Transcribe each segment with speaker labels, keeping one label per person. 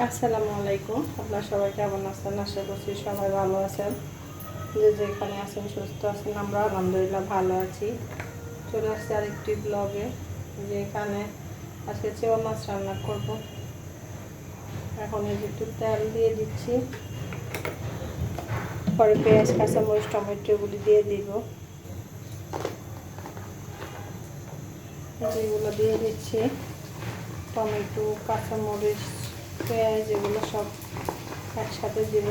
Speaker 1: আসসালামু আলাইকুম। আপনার সবাই কেমন আছেন? আশা করছি সবাই ভালো আছেন। যে যেখানে আছেন, সুস্থ আছেন, আমরা আলহামদুলিল্লাহ ভালো আছি। চলে আসছি আরেকটি ব্লগে যেখানে আজকে চেওয়া মাছ রান্না করব। এখন একটু তেল দিয়ে দিচ্ছি। পরে পেঁয়াজ, কাঁচামরিচ টমেটোগুলি দিয়ে দিব। যেগুলো দিয়ে দিচ্ছি। টমেটো, কাঁচামরিচ পেঁয়াজ এগুলো সব একসাথে দিব।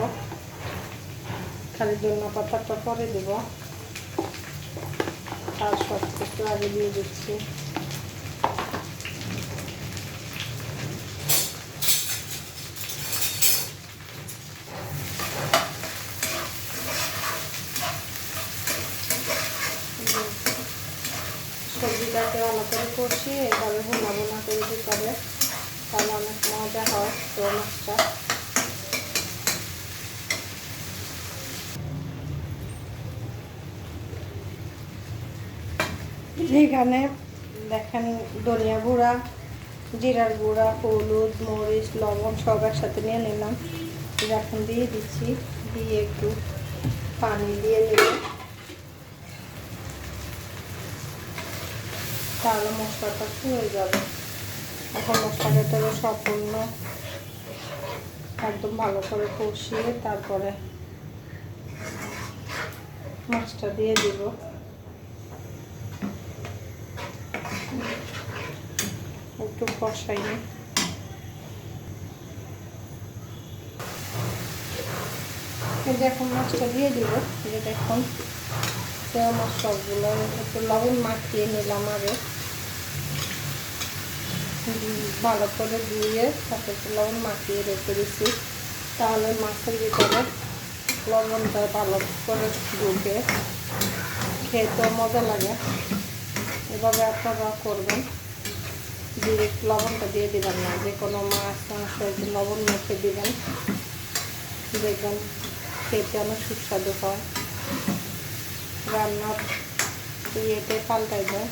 Speaker 1: খালি ধন্য পাতাটা পরে দেব। আর সব কিছু আগে দিয়ে দিচ্ছি। সবজিটাকে ভালো করে কষি এভাবে ভুনা ভুনা করে দিতে তাহলে অনেক মজা হয় তো মাছটা। এখানে দেখেন ধনিয়া গুঁড়া, জিরার গুঁড়া, হলুদ, মরিচ, লবণ সব একসাথে নিয়ে নিলাম। এখন দিয়ে দিচ্ছি, দিয়ে একটু পানি দিয়ে নেব। তাহলে মশলাটা হয়ে যাবে। এখন মশলাটাকে সম্পূর্ণ একদম ভালো করে কষিয়ে তারপরে মাছটা দিয়ে দিব। একটু কষাই এই এখন মাছটা দিয়ে দিব যে দেখুন, দেওয়া মাছ সবগুলো, একটু লবণ মাখিয়ে নিলাম আগে। ভালো করে ধুয়ে তারপর লবণ মাখিয়ে রেখে দিচ্ছি তাহলে মাছের ভিতরে লবণটা ভালো করে ঢুকে। খেতে মজা লাগে। এভাবে আপনারা করবেন। ডিরেক্ট লবণটা দিয়ে দিবেন না। যে কোনো মাছ মাংস লবণ মেখে দিবেন। দেখবেন খেতে অনেক সুস্বাদু হয়। রান্নার ইয়েতে পাল্টাই যায়।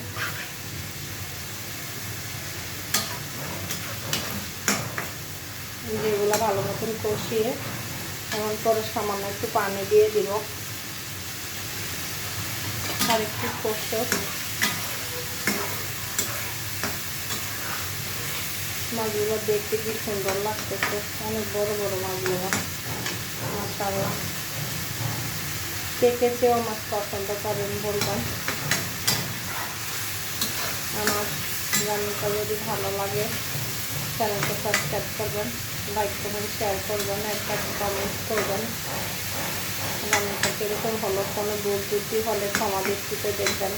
Speaker 1: ভালো মতন কষিয়ে এমন করে সামান্য একটু পানি দিয়ে দিব। আর একটু কষে। মাছগুলো দেখতে কি সুন্দর লাগতেছে। অনেক বড় বড় মাছগুলো। মাশাআল্লাহ। কে কে চেয়েও মাছ পছন্দ করেন বলবেন। আমার রান্নাটা যদি ভালো লাগে, চ্যানেলটা সাবস্ক্রাইব করবেন। লাইক করবেন শেয়ার করবেন একটা কমেন্ট করবেন। রান্নাটা কীরকম হলো? কোনো দূর দুটি হলে ক্ষমা দৃষ্টিতে দেখবেন।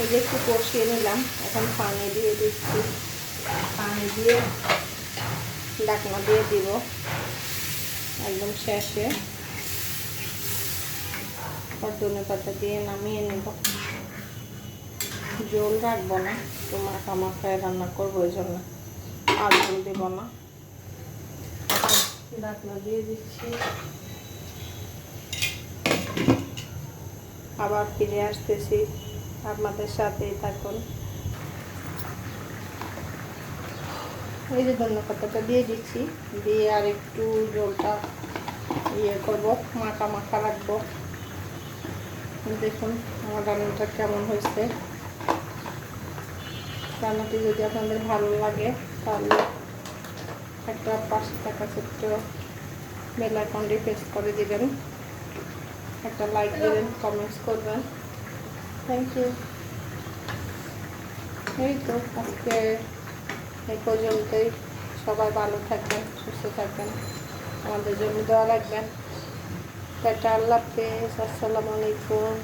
Speaker 1: এই যে একটু কষিয়ে নিলাম, এখন পানি দিয়ে দিচ্ছি। পানি দিয়ে ডাকনা দিয়ে দিব, একদম শেষে। ধনে পাতা দিয়ে নামিয়ে নেব। জল রাখব না। তো মাখা মাখায় রান্না করব ওই জন্য। আর জল দেবো না। দিয়ে দিচ্ছি। আবার ফিরে আসতেছি আপনাদের সাথেই থাকুন। এই যে ধন্য পাতাটা দিয়ে দিচ্ছি। দিয়ে আর একটু জলটা ইয়ে করব, মাখা মাখা রাখব। দেখুন আমার রান্নাটা কেমন হয়েছে। রান্নাটি যদি আপনাদের ভালো লাগে তাহলে একটা পাঁচশো টাকা ছোট্ট বেল আইকনটি প্রেস করে দিবেন। একটা লাইক দেবেন কমেন্টস করবেন। থ্যাংক ইউ এই তো আজকে এই পর্যন্তই। সবাই ভালো থাকবেন সুস্থ থাকবেন। আমাদের জন্য দেওয়া রাখবেন। টাটা আল্লাহ হাফেজ। আসসালামু আলাইকুম।